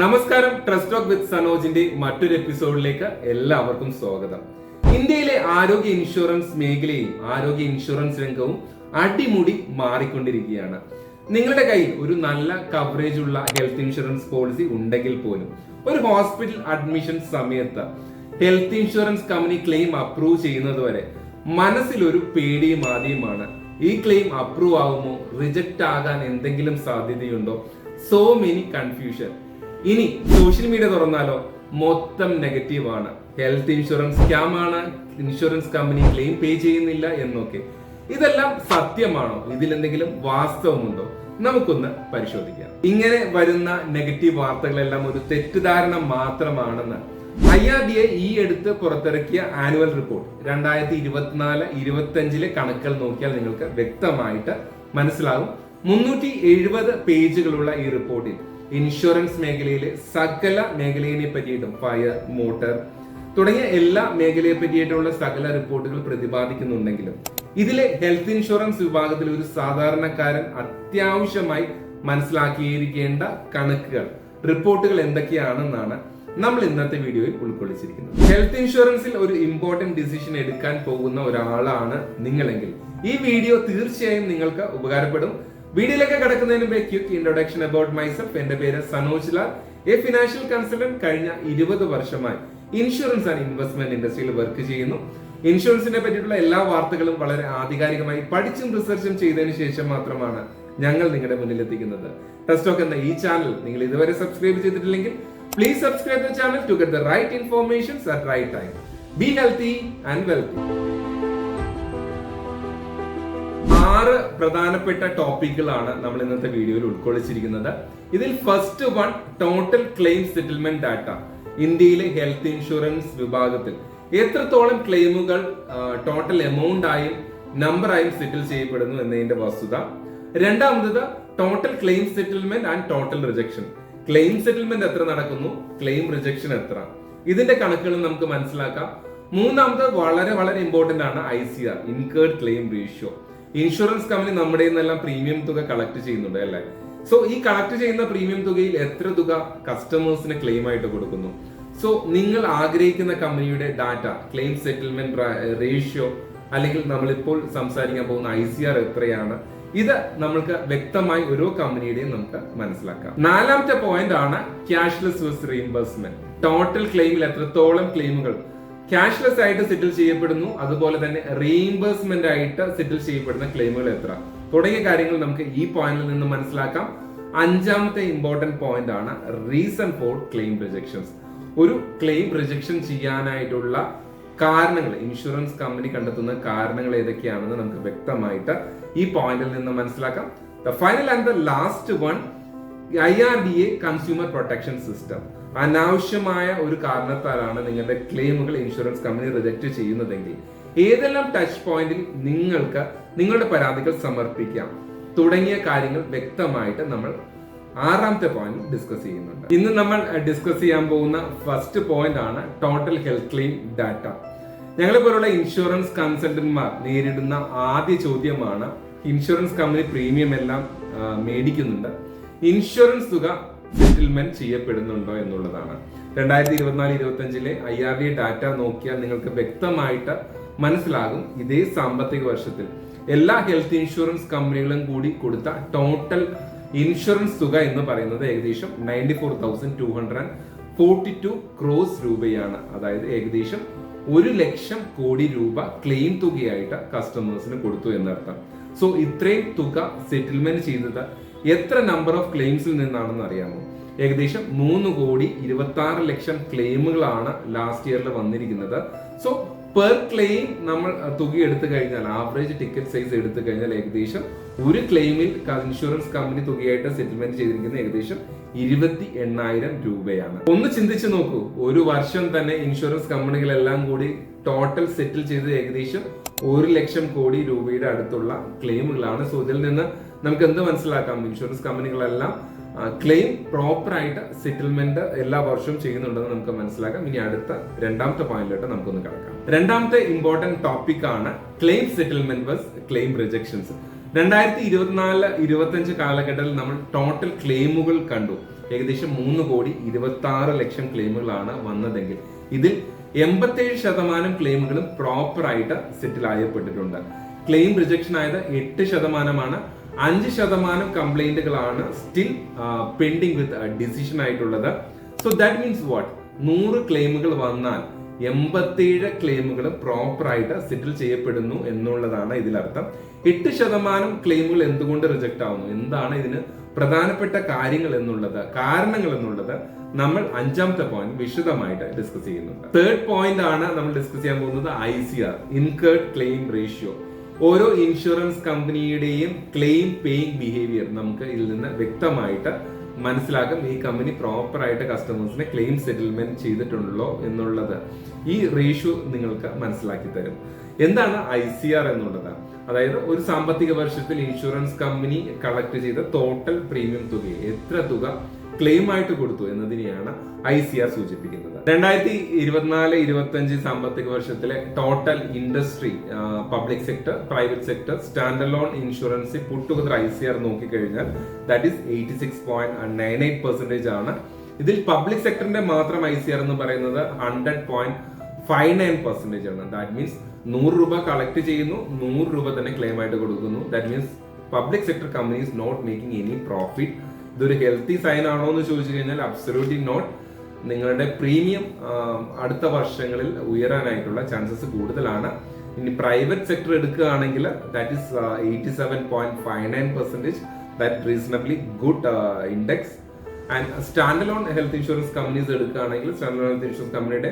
നമസ്കാരം trust talk with സനോജിന്റെ മറ്റൊരു എപ്പിസോഡിലേക്ക് എല്ലാവർക്കും സ്വാഗതം. ഇന്ത്യയിലെ ആരോഗ്യ ഇൻഷുറൻസ് മേഖലയും ആരോഗ്യ ഇൻഷുറൻസ് രംഗവും അടിമുടി മാറിക്കൊണ്ടിരിക്കുകയാണ്. നിങ്ങളുടെ കയ്യിൽ ഒരു നല്ല കവറേജ് ഉള്ള ഹെൽത്ത് ഇൻഷുറൻസ് പോളിസി ഉണ്ടെങ്കിൽ പോലും ഒരു ഹോസ്പിറ്റൽ അഡ്മിഷൻ സമയത്ത് health insurance company claim approve ചെയ്യുന്നത് വരെ മനസ്സിലൊരു പേടിയും ആദ്യമാണ് ഈ ക്ലെയിം അപ്രൂവ് ആകുമോ റിജക്റ്റ് ആകാൻ എന്തെങ്കിലും സാധ്യതയുണ്ടോ? സോ മെനി കൺഫ്യൂഷൻ ഇനി സോഷ്യൽ മീഡിയ തുറന്നാലോ? മൊത്തം നെഗറ്റീവ് ആണ്. ഹെൽത്ത് ഇൻഷുറൻസ് സ്കാം ആണ്. ഇൻഷുറൻസ് കമ്പനി ക്ലെയിം പേ ചെയ്യുന്നില്ല എന്നൊക്കെ. ഇതെല്ലാം സത്യമാണോ? ഇതിൽ എന്തെങ്കിലും വാസ്തവമുണ്ടോ? നമുക്കൊന്ന് പരിശോധിക്കാം. ഇങ്ങനെ വരുന്ന നെഗറ്റീവ് വാർത്തകളെല്ലാം ഒരു തെറ്റിദ്ധാരണ മാത്രമാണെന്ന് ഐ ആർ ഡി എ ഈ അടുത്ത് പുറത്തിറക്കിയ ആനുവൽ റിപ്പോർട്ട് രണ്ടായിരത്തി ഇരുപത്തിനാല് ഇരുപത്തി അഞ്ചിലെ കണക്കുകൾ നോക്കിയാൽ നിങ്ങൾക്ക് വ്യക്തമായിട്ട് മനസ്സിലാകും. മുന്നൂറ്റി എഴുപത് പേജുകളുള്ള ഈ റിപ്പോർട്ടിൽ ഇൻഷുറൻസ് മേഖലയിലെ സകല മേഖലയെ പറ്റിയിട്ടും ഫയർ മോട്ടോർ തുടങ്ങിയ എല്ലാ മേഖലയെ പറ്റിയിട്ടുള്ള സകല റിപ്പോർട്ടുകൾ പ്രതിപാദിക്കുന്നുണ്ടെങ്കിലും ഇതിലെ ഹെൽത്ത് ഇൻഷുറൻസ് വിഭാഗത്തിൽ ഒരു സാധാരണക്കാരൻ അത്യാവശ്യമായി മനസ്സിലാക്കിയിരിക്കേണ്ട കണക്കുകൾ റിപ്പോർട്ടുകൾ എന്തൊക്കെയാണെന്നാണ് നമ്മൾ ഇന്നത്തെ വീഡിയോയിൽ ഉൾക്കൊള്ളിച്ചിരിക്കുന്നത്. ഹെൽത്ത് ഇൻഷുറൻസിൽ ഒരു ഇമ്പോർട്ടന്റ് ഡിസിഷൻ എടുക്കാൻ പോകുന്ന ഒരാളാണ് നിങ്ങളെങ്കിൽ. ഈ വീഡിയോ തീർച്ചയായും നിങ്ങൾക്ക് ഉപകാരപ്പെടും. വീഡിയോയിലേക്ക് കിടക്കുന്നതിന് മുമ്പേ ക്യൂക്ക് ഇൻട്രൊഡക്ഷൻ അബൌട്ട് മൈസെൽഫ് എന്റെ പേര് Sanoj Lal a financial consultant കഴിഞ്ഞ ഇരുപത് വർഷമായി ഇൻഷുറൻസ് ആൻഡ് ഇൻവെസ്റ്റ്മെന്റ് ഇൻഡസ്ട്രിയിൽ വർക്ക് ചെയ്യുന്നു. ഇൻഷുറൻസിനെ പറ്റിയിട്ടുള്ള എല്ലാ വാർത്തകളും വളരെ ആധികാരികമായി പഠിച്ചും റിസർച്ചും ചെയ്തതിനു ശേഷം മാത്രമാണ് ഞങ്ങൾ നിങ്ങളുടെ മുന്നിൽ എത്തിക്കുന്നത്. ടെസ്റ്റോക്ക് എന്ന ഈ ചാനൽ നിങ്ങൾ ഇതുവരെ സബ്സ്ക്രൈബ് ചെയ്തിട്ടില്ലെങ്കിൽ please subscribe the channel to get the right informations at right time be healthy and wealthy ആറ് പ്രധാനപ്പെട്ട ടോപ്പിക്കുകളാണ് നമ്മൾ ഇന്നത്തെ വീഡിയോയിൽ ഉൾക്കൊള്ളിച്ചിരിക്കുന്നത്. ഇതിൽ first one total claim settlement data ഇന്ത്യയിലെ ഹെൽത്ത് ഇൻഷുറൻസ് വിഭാഗത്തിൽ. എത്രത്തോളം ക്ലെയിമുകൾ ടോട്ടൽ എമൗണ്ട് ആയും നമ്പർ ആയും സെറ്റിൽ ചെയ്യപ്പെടുന്നു എന്നതിന്റെ വസ്തുത. രണ്ടാമത് total claim settlement and total rejection claim settlement എത്ര നടക്കുന്നു? ക്ലെയിം റിജക്ഷൻ എത്ര? ഇതിന്റെ കണക്കുകൾ നമുക്ക് മനസ്സിലാക്കാം. മൂന്നാമത് വളരെ വളരെ ഇമ്പോർട്ടന്റ് ആണ് I C R incurred claim ratio insurance company നമ്മുടെ നിന്നെല്ലാം പ്രീമിയം തുക കളക്ട് ചെയ്യുന്നുണ്ട് അല്ലേ? സോ ഈ കളക്ട് ചെയ്യുന്ന പ്രീമിയം തുകയിൽ എത്ര തുക കസ്റ്റമേഴ്സിന് ക്ലെയിം ആയിട്ട് കൊടുക്കുന്നു? സോ നിങ്ങൾ ആഗ്രഹിക്കുന്ന കമ്പനിയുടെ ഡാറ്റ ക്ലെയിം സെറ്റിൽമെന്റ് റേഷ്യോ അല്ലെങ്കിൽ നമ്മളിപ്പോൾ സംസാരിക്കാൻ പോകുന്ന ഐ സി ആർ എത്രയാണ്? ഇത് നമ്മൾക്ക് വ്യക്തമായി ഓരോ കമ്പനിയുടെയും നമുക്ക് മനസ്സിലാക്കാം. നാലാമത്തെ പോയിന്റ് ആണ് ക്യാഷ്ലെസ് റീഇംബേഴ്സ്മെന്റ് ടോട്ടൽ ക്ലെയിമിൽ എത്രത്തോളം ക്ലെയിമുകൾ ക്യാഷ്ലെസ് ആയിട്ട് സെറ്റിൽ ചെയ്യപ്പെടുന്നു. അതുപോലെ തന്നെ റീഇംബേഴ്സ്മെന്റ് ആയിട്ട് സെറ്റിൽ ചെയ്യപ്പെടുന്ന ക്ലെയിമുകൾ എത്ര? തുടങ്ങിയ കാര്യങ്ങൾ നമുക്ക് ഈ പോയിന്റിൽ നിന്ന് മനസ്സിലാക്കാം. അഞ്ചാമത്തെ ഇമ്പോർട്ടന്റ് പോയിന്റ് ആണ് റീസൺ ഫോർ ക്ലെയിം റിജക്ഷൻസ് ഒരു ക്ലെയിം റിജക്ഷൻ ചെയ്യാനായിട്ടുള്ള കാരണങ്ങൾ ഇൻഷുറൻസ് കമ്പനി കണ്ടെത്തുന്ന കാരണങ്ങൾ ഏതൊക്കെയാണെന്ന് നമുക്ക് വ്യക്തമായിട്ട് ഈ പോയിന്റിൽ നിന്ന് മനസ്സിലാക്കാം. The final and the last one I R D A consumer protection system അനാവശ്യമായ ഒരു കാരണത്താലാണ് നിങ്ങളുടെ ക്ലെയിമുകൾ ഇൻഷുറൻസ് കമ്പനി റിജക്റ്റ് ചെയ്യുന്നതെങ്കിൽ ഏതെല്ലാം ടച്ച് പോയിന്റിൽ നിങ്ങൾക്ക് നിങ്ങളുടെ പരാതികൾ സമർപ്പിക്കാം. തുടങ്ങിയ കാര്യങ്ങൾ വ്യക്തമായിട്ട് നമ്മൾ ആറാമത്തെ പോയിന്റ് ഡിസ്കസ് ചെയ്യുന്നുണ്ട്. ഇന്ന് നമ്മൾ ഡിസ്കസ് ചെയ്യാൻ പോകുന്ന ഫസ്റ്റ് പോയിന്റ് ആണ് ടോട്ടൽ ഹെൽത്ത് ക്ലെയിം ഡാറ്റ ഞങ്ങളെ പോലുള്ള ഇൻഷുറൻസ് കൺസൾട്ടന്റ്മാർ നേരിടുന്ന ആദ്യ ചോദ്യമാണ് ഇൻഷുറൻസ് കമ്പനി പ്രീമിയം എല്ലാം മേടിക്കുന്നുണ്ട്. ഇൻഷുറൻസ് തുക സെറ്റിൽമെന്റ് ചെയ്യപ്പെടുന്നുണ്ടോ എന്നുള്ളതാണ്. രണ്ടായിരത്തി ഇരുപത്തിനാല് ഇരുപത്തി അഞ്ചിലെ ഐ ആർ ഡി ഡാറ്റ നോക്കിയാൽ നിങ്ങൾക്ക് വ്യക്തമായിട്ട് മനസ്സിലാകും ഇതേ സാമ്പത്തിക വർഷത്തിൽ. എല്ലാ ഹെൽത്ത് ഇൻഷുറൻസ് കമ്പനികളും കൂടി കൊടുത്ത ടോട്ടൽ ഇൻഷുറൻസ് തുക എന്ന് പറയുന്നത് ഏകദേശം ninety four thousand two hundred and forty two crores രൂപയാണ്. അതായത് ഏകദേശം ഒരു ലക്ഷം കോടി രൂപ ക്ലെയിം തുകയായിട്ട് കസ്റ്റമേഴ്സിന് കൊടുത്തു എന്നർത്ഥം. സോ ഇത്രയും തുക സെറ്റിൽമെന്റ് ചെയ്തത് എത്ര നമ്പർ ഓഫ് ക്ലെയിംസിൽ നിന്നാണെന്ന് അറിയാമോ? ഏകദേശം മൂന്ന് കോടി ഇരുപത്തി ആറ് ലക്ഷം ക്ലെയിമുകളാണ് ലാസ്റ്റ് ഇയറിൽ വന്നിരിക്കുന്നത്. സോ പെർ ക്ലെയിം നമ്മൾ തുക എടുത്തു കഴിഞ്ഞാൽ ആവറേജ് ടിക്കറ്റ് സൈസ് എടുത്തു കഴിഞ്ഞാൽ ഏകദേശം ഒരു ക്ലെയിമിൽ ഇൻഷുറൻസ് കമ്പനി തുകയായിട്ട് സെറ്റിൽമെന്റ് ചെയ്തിരിക്കുന്ന ഏകദേശം ഇരുപത്തി എണ്ണായിരം രൂപയാണ്. ഒന്ന് ചിന്തിച്ചു നോക്കൂ. ഒരു വർഷം തന്നെ ഇൻഷുറൻസ് കമ്പനികളെല്ലാം കൂടി ടോട്ടൽ സെറ്റിൽ ചെയ്ത് ഏകദേശം ഒരു ലക്ഷം കോടി രൂപയുടെ അടുത്തുള്ള ക്ലെയിമുകളാണ് സോ ഇതിൽ നിന്ന് നമുക്ക് എന്ത് മനസ്സിലാക്കാം? ഇൻഷുറൻസ് കമ്പനികളെല്ലാം ക്ലെയിം പ്രോപ്പർ ആയിട്ട് സെറ്റിൽമെന്റ് എല്ലാ വർഷവും ചെയ്യുന്നുണ്ടെന്ന് നമുക്ക് മനസ്സിലാക്കാം. ഇനി അടുത്ത രണ്ടാമത്തെ പോയിന്റിലോട്ട് നമുക്കൊന്ന് കിടക്കാം. രണ്ടാമത്തെ ഇമ്പോർട്ടന്റ് ടോപ്പിക് ആണ് ക്ലെയിം സെറ്റിൽമെന്റ് ബസ് ക്ലെയിം റിജക്ഷൻസ് രണ്ടായിരത്തി ഇരുപത്തിനാല് ഇരുപത്തഞ്ച് കാലഘട്ടത്തിൽ നമ്മൾ ടോട്ടൽ ക്ലെയിമുകൾ കണ്ടു. ഏകദേശം മൂന്ന് കോടി ഇരുപത്തി ആറ് ലക്ഷം ക്ലെയിമുകളാണ് വന്നതെങ്കിൽ ഇതിൽ എൺപത്തേഴ് ശതമാനം ക്ലെയിമുകളും പ്രോപ്പറായിട്ട് സെറ്റിൽ ആയപ്പെട്ടിട്ടുണ്ട്. ക്ലെയിം റിജക്ഷൻ ആയത് എട്ട് ശതമാനമാണ് അഞ്ച് ശതമാനം കംപ്ലൈന്റുകളാണ് സ്റ്റിൽ പെൻഡിങ് വിത്ത് ഡിസിഷൻ ആയിട്ടുള്ളത്. സോ ദാറ്റ് മീൻസ് വാട്ട് നൂറ് ക്ലെയിമുകൾ വന്നാൽ എൺപത്തിയേഴ് ക്ലെയിമുകൾ പ്രോപ്പറായിട്ട് സെറ്റിൽ ചെയ്യപ്പെടുന്നു എന്നുള്ളതാണ് ഇതിലർത്ഥം. എട്ട് ശതമാനം ക്ലെയിമുകൾ എന്തുകൊണ്ട് റിജക്ട് ആവുന്നു? എന്താണ് ഇതിന് പ്രധാനപ്പെട്ട കാര്യങ്ങൾ എന്നുള്ളത് കാരണങ്ങൾ എന്നുള്ളത് നമ്മൾ അഞ്ചാമത്തെ പോയിന്റ് വിശദമായിട്ട് ഡിസ്കസ് ചെയ്യുന്നുണ്ട്. തേർഡ് പോയിന്റ് ആണ് നമ്മൾ ഡിസ്കസ് ചെയ്യാൻ പോകുന്നത് I C R incurred claim ratio ഓരോ ഇൻഷുറൻസ് കമ്പനിയുടെയും ക്ലെയിം പേയിങ് ബിഹേവിയർ നമുക്ക് ഇതിൽ നിന്ന് വ്യക്തമായിട്ട് മനസ്സിലാക്കും. ഈ കമ്പനി പ്രോപ്പർ ആയിട്ട് കസ്റ്റമേഴ്സിനെ ക്ലെയിം സെറ്റിൽമെന്റ് ചെയ്തിട്ടുണ്ടല്ലോ എന്നുള്ളത് ഈ റേഷ്യോ നിങ്ങൾക്ക് മനസ്സിലാക്കി തരും. എന്താണ് ഐ സി ആർ എന്നുള്ളത്? അതായത് ഒരു സാമ്പത്തിക വർഷത്തിൽ ഇൻഷുറൻസ് കമ്പനി കളക്ട് ചെയ്ത ടോട്ടൽ പ്രീമിയം തുകയെ എത്ര തുക ക്ലെയിം ആയിട്ട് കൊടുത്തു എന്നതിനെയാണ് ഐ സി ആർ സൂചിപ്പിക്കുന്നത്. രണ്ടായിരത്തി ഇരുപത്തിനാല് ഇരുപത്തി അഞ്ച് സാമ്പത്തിക വർഷത്തിലെ total industry public sector private sector standalone insurance put together I C R നോക്കിക്കഴിഞ്ഞാൽ that is eighty six point nine eight percentage ആണ്. ഇതിൽ പബ്ലിക് സെക്ടറിന്റെ മാത്രം ഐ സി ആർ എന്ന് പറയുന്നത് hundred point five nine percentage ആണ്. ദാറ്റ് മീൻസ് നൂറ് രൂപ collect ചെയ്യുന്നു നൂറ് രൂപ തന്നെ ക്ലെയിം ആയിട്ട് കൊടുക്കുന്നു. That means public sector companies not making any profit ഇതൊരു ഹെൽത്തി സൈൻ ആണോ എന്ന് ചോദിച്ചു കഴിഞ്ഞാൽ അബ്സല്യൂട്ട്ലി നോട്ട് നിങ്ങളുടെ പ്രീമിയം അടുത്ത വർഷങ്ങളിൽ ഉയരാനായിട്ടുള്ള ചാൻസസ് കൂടുതലാണ്. ഇനി പ്രൈവറ്റ് സെക്ടർ എടുക്കുകയാണെങ്കിൽ that is eighty seven point five nine percentage that reasonably good index and standalone health insurance companies എടുക്കുകയാണെങ്കിൽ സ്റ്റാൻഡ് ലോൺ ഹെൽത്ത് ഇൻഷുറൻസ് കമ്പനിയുടെ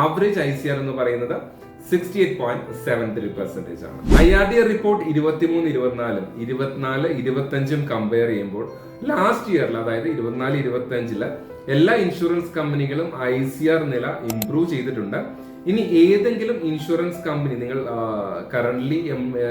ആവറേജ് ഐ സി ആർ എന്ന് പറയുന്നത് sixty eight point seven three percentage ആണ്. I R D report ഇരുപത്തിമൂന്ന് ഇരുപത്തിനാലും ഇരുപത്തിനാല് ഇരുപത്തഞ്ചും compare ചെയ്യുമ്പോൾ last ഇയറിൽ അതായത് ഇരുപത്തിനാല് ഇരുപത്തി അഞ്ചിൽ എല്ലാ ഇൻഷുറൻസ് കമ്പനികളും ഐ സി ആർ നില ഇംപ്രൂവ് ചെയ്തിട്ടുണ്ട്. ഇനി ഏതെങ്കിലും ഇൻഷുറൻസ് കമ്പനി നിങ്ങൾ കറന്റ്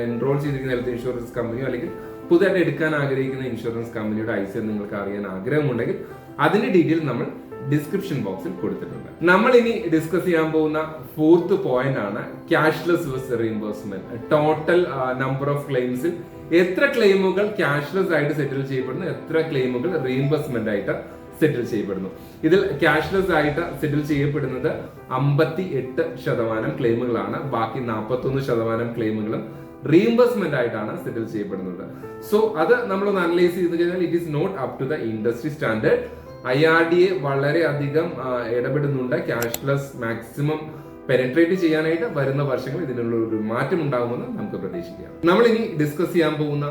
എൻറോൾ ചെയ്തിരിക്കുന്ന ഹെൽത്ത് ഇൻഷുറൻസ് കമ്പനിയോ അല്ലെങ്കിൽ പുതുതായിട്ട് എടുക്കാൻ ആഗ്രഹിക്കുന്ന ഇൻഷുറൻസ് കമ്പനിയുടെ ഐ സി ആർ നിങ്ങൾക്ക് അറിയാൻ ആഗ്രഹമുണ്ടെങ്കിൽ അതിന്റെ ഡീറ്റെയിൽ നമ്മൾ ഡിസ്ക്രിപ്ഷൻ ബോക്സിൽ കൊടുത്തിട്ടുണ്ട്. നമ്മൾ ഇനി ഡിസ്കസ് ചെയ്യാൻ പോകുന്ന ഫോർത്ത് പോയിന്റ് ആണ് cashless reimbursement total number of ക്ലെയിംസിൽ എത്ര ക്ലെയിമുകൾ ക്യാഷ്ലെസ് ആയിട്ട് സെറ്റിൽ ചെയ്യപ്പെടുന്നു എത്ര ക്ലെയിമുകൾ റീഇംബേഴ്സ്മെന്റ് ആയിട്ട് സെറ്റിൽ ചെയ്യപ്പെടുന്നു. ഇതിൽ ക്യാഷ്ലെസ് ആയിട്ട് സെറ്റിൽ ചെയ്യപ്പെടുന്നത് അമ്പത്തി എട്ട് ശതമാനം ക്ലെയിമുകളാണ് ബാക്കി നാൽപ്പത്തി ഒന്ന് ശതമാനം ക്ലെയിമുകളും റീഇംബേഴ്സ്മെന്റ് ആയിട്ടാണ് സെറ്റിൽ ചെയ്യപ്പെടുന്നത്. സോ അത് നമ്മൾ അനലൈസ് ചെയ്ത് കഴിഞ്ഞാൽ it is not up to the industry standard I R D A വളരെയധികം ഇടപെടുന്നുണ്ട്. ക്യാഷ്ലെസ് മാക്സിമം പെനട്രേറ്റ് ചെയ്യാനായിട്ട് വരുന്ന വർഷങ്ങൾ ഇതിനുള്ള ഒരു മാറ്റം ഉണ്ടാകുമെന്ന് നമുക്ക് പ്രതീക്ഷിക്കാം. നമ്മൾ ഇനി ഡിസ്കസ് ചെയ്യാൻ പോകുന്ന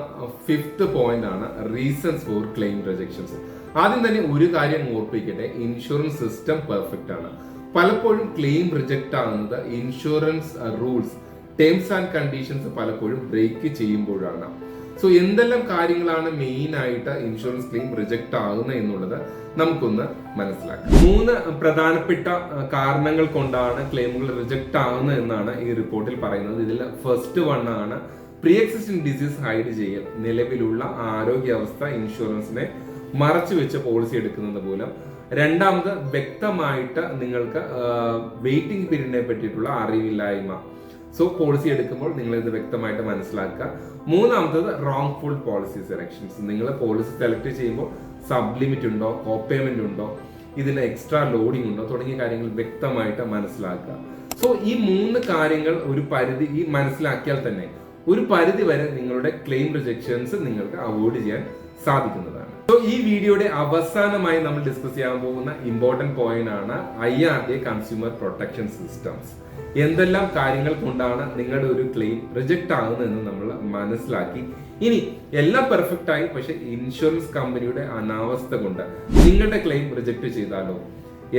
ഫിഫ്ത് പോയിന്റ് ആണ് റീസൺസ് ഫോർ ക്ലെയിം റിജക്ഷൻസ് ആദ്യം തന്നെ ഒരു കാര്യം ഓർപ്പിക്കട്ടെ ഇൻഷുറൻസ് സിസ്റ്റം പെർഫെക്റ്റ് ആണ്. പലപ്പോഴും ക്ലെയിം റിജക്ട് ആകുന്നത് insurance rules terms and conditions പലപ്പോഴും ബ്രേക്ക് ചെയ്യുമ്പോഴാണ്. സോ എന്തെല്ലാം കാര്യങ്ങളാണ് മെയിൻ ആയിട്ട് ഇൻഷുറൻസ് ക്ലെയിം റിജക്ട് ആകുന്നത് എന്നുള്ളത് നമുക്കൊന്ന് മനസ്സിലാക്കാം. മൂന്ന് പ്രധാനപ്പെട്ട കാരണങ്ങൾ കൊണ്ടാണ് ക്ലെയിമുകൾ റിജക്ട് ആകുന്നത് എന്നാണ് ഈ റിപ്പോർട്ടിൽ പറയുന്നത്. ഇതിൽ ഫസ്റ്റ് വൺ ആണ് പ്രീ എക്സിസ്റ്റിംഗ് ഡിസീസ് ഹൈഡ് ചെയ്യൽ നിലവിലുള്ള ആരോഗ്യാവസ്ഥ ഇൻഷുറൻസിനെ മറച്ചു വെച്ച് പോളിസി എടുക്കുന്നത് മൂലം രണ്ടാമത് വ്യക്തമായിട്ട് നിങ്ങൾക്ക് വെയിറ്റിംഗ് പീരീഡിനെ പറ്റിയിട്ടുള്ള അറിവില്ലായ്മ. സോ പോളിസി എടുക്കുമ്പോൾ നിങ്ങൾ ഇത് വ്യക്തമായിട്ട് മനസ്സിലാക്കുക. മൂന്നാമത്തത് റോങ് ഫുൾ പോളിസി സെലക്ഷൻസ് നിങ്ങൾ പോളിസി സെലക്ട് ചെയ്യുമ്പോൾ സബ് ലിമിറ്റ് ഉണ്ടോ കോപ്പേയ്മെന്റ് ഉണ്ടോ ഇതിന് എക്സ്ട്രാ ലോഡിംഗ് ഉണ്ടോ തുടങ്ങിയ കാര്യങ്ങൾ വ്യക്തമായിട്ട് മനസ്സിലാക്കുക. സോ ഈ മൂന്ന് കാര്യങ്ങൾ ഒരു പരിധി ഈ മനസ്സിലാക്കിയാൽ തന്നെ ഒരു പരിധി വരെ നിങ്ങളുടെ ക്ലെയിം റിജക്ഷൻസ് നിങ്ങൾക്ക് അവോയ്ഡ് ചെയ്യാൻ സാധിക്കുന്നതാണ്. സോ ഈ വീഡിയോയുടെ അവസാനമായി നമ്മൾ ഡിസ്കസ് ചെയ്യാൻ പോകുന്ന ഇമ്പോർട്ടന്റ് പോയിന്റ് ആണ് I R D consumer protection systems എന്തെല്ലാം കാര്യങ്ങൾ കൊണ്ടാണ് നിങ്ങളുടെ ഒരു ക്ലെയിം റിജക്ട് ആകുന്നതെന്ന് നമ്മൾ മനസ്സിലാക്കി. ഇനി എല്ലാം പെർഫെക്റ്റ് ആയി പക്ഷെ ഇൻഷുറൻസ് കമ്പനിയുടെ അനാവസ്ഥ കൊണ്ട് നിങ്ങളുടെ ക്ലെയിം റിജക്ട് ചെയ്താലോ?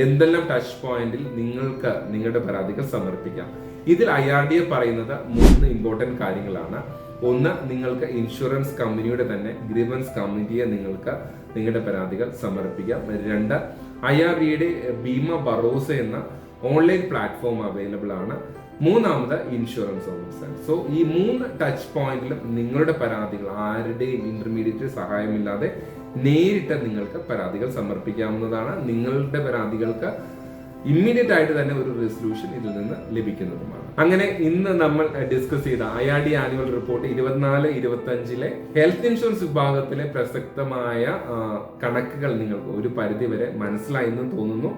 എന്തെല്ലാം ടച്ച് പോയിന്റിൽ നിങ്ങൾക്ക് നിങ്ങളുടെ പരാതികൾ സമർപ്പിക്കാം? ഇതിൽ ഐ ആർ ഡി എ പറയുന്നത് മൂന്ന് ഇമ്പോർട്ടന്റ് കാര്യങ്ങളാണ്. ഒന്ന് നിങ്ങൾക്ക് ഇൻഷുറൻസ് കമ്പനിയുടെ തന്നെ ഗ്രീവൻസ് കമ്മിറ്റിയെ നിങ്ങൾക്ക് നിങ്ങളുടെ പരാതികൾ സമർപ്പിക്കാം. രണ്ട് ഐ ആർ ഡിയുടെ ഭീമ ബറോസ എന്ന ഓൺലൈൻ പ്ലാറ്റ്ഫോം അവൈലബിൾ ആണ്. മൂന്നാമത് ഇൻഷുറൻസ് ഓഫീസർ സോ ഈ മൂന്ന് ടച്ച് പോയിന്റിലും നിങ്ങളുടെ പരാതികൾ ആരുടെയും ഇന്റർമീഡിയറ്റ് സഹായമില്ലാതെ നേരിട്ട് നിങ്ങൾക്ക് പരാതികൾ സമർപ്പിക്കാവുന്നതാണ്. നിങ്ങളുടെ പരാതികൾക്ക് ഇമ്മീഡിയറ്റ് ആയിട്ട് തന്നെ ഒരു റെസൊല്യൂഷൻ ഇതിൽ നിന്ന് ലഭിക്കുന്നതുമാണ്. അങ്ങനെ ഇന്ന് നമ്മൾ ഡിസ്കസ് ചെയ്ത I R D annual report ഇരുപത്തിനാല് ഇരുപത്തി അഞ്ചിലെ ഹെൽത്ത് ഇൻഷുറൻസ് വിഭാഗത്തിലെ പ്രസക്തമായ കണക്കുകൾ നിങ്ങൾക്ക് ഒരു പരിധി വരെ മനസ്സിലായെന്ന് തോന്നുന്നു.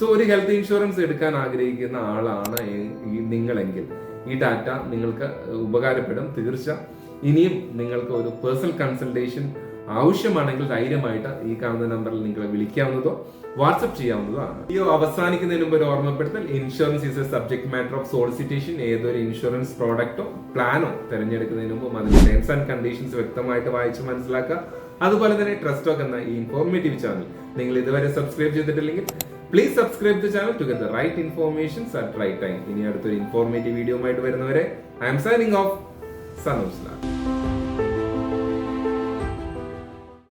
സോ ഒരു ഹെൽത്ത് ഇൻഷുറൻസ് എടുക്കാൻ ആഗ്രഹിക്കുന്ന ആളാണ് നിങ്ങളെങ്കിൽ. ഈ ഡാറ്റ നിങ്ങൾക്ക് ഉപകാരപ്പെടും. തീർച്ച. ഇനിയും നിങ്ങൾക്ക് ഒരു പേഴ്സണൽ കൺസൾട്ടേഷൻ ആവശ്യമാണെങ്കിൽ ധൈര്യമായിട്ട് ഈ കാണുന്ന നമ്പറിൽ നിങ്ങളെ വിളിക്കാവുന്നതോ വാട്സപ്പ് ചെയ്യാവുന്നതോ ആണ്. ഈ അവസാനിക്കുന്നതിന് മുമ്പ് ഒരു ഓർമ്മപ്പെടുത്തൽ. Insurance is a subject matter of solicitation ഏതൊരു ഇൻഷുറൻസ് പ്രോഡക്റ്റോ പ്ലാനോ തിരഞ്ഞെടുക്കുന്നതിന് മുമ്പ് അതിന്റെ ടേംസ് ആൻഡ് കണ്ടീഷൻസ് വ്യക്തമായിട്ട് വായിച്ച് മനസ്സിലാക്കുക. അതുപോലെ തന്നെ ട്രസ്റ്റ് ടോക്ക് എന്ന ഈ ഇൻഫോർമേറ്റീവ് ചാനൽ നിങ്ങൾ ഇതുവരെ സബ്സ്ക്രൈബ് ചെയ്തിട്ടില്ലെങ്കിൽ please subscribe the channel to get the right informations at right time ഇനി അടുത്തൊരു ഇൻഫോർമേറ്റീവ് വീഡിയോ ആയിട്ട് വരുന്നവരെ ഐ എം സൈനിങ് ഓഫ് സനോസ്ലാം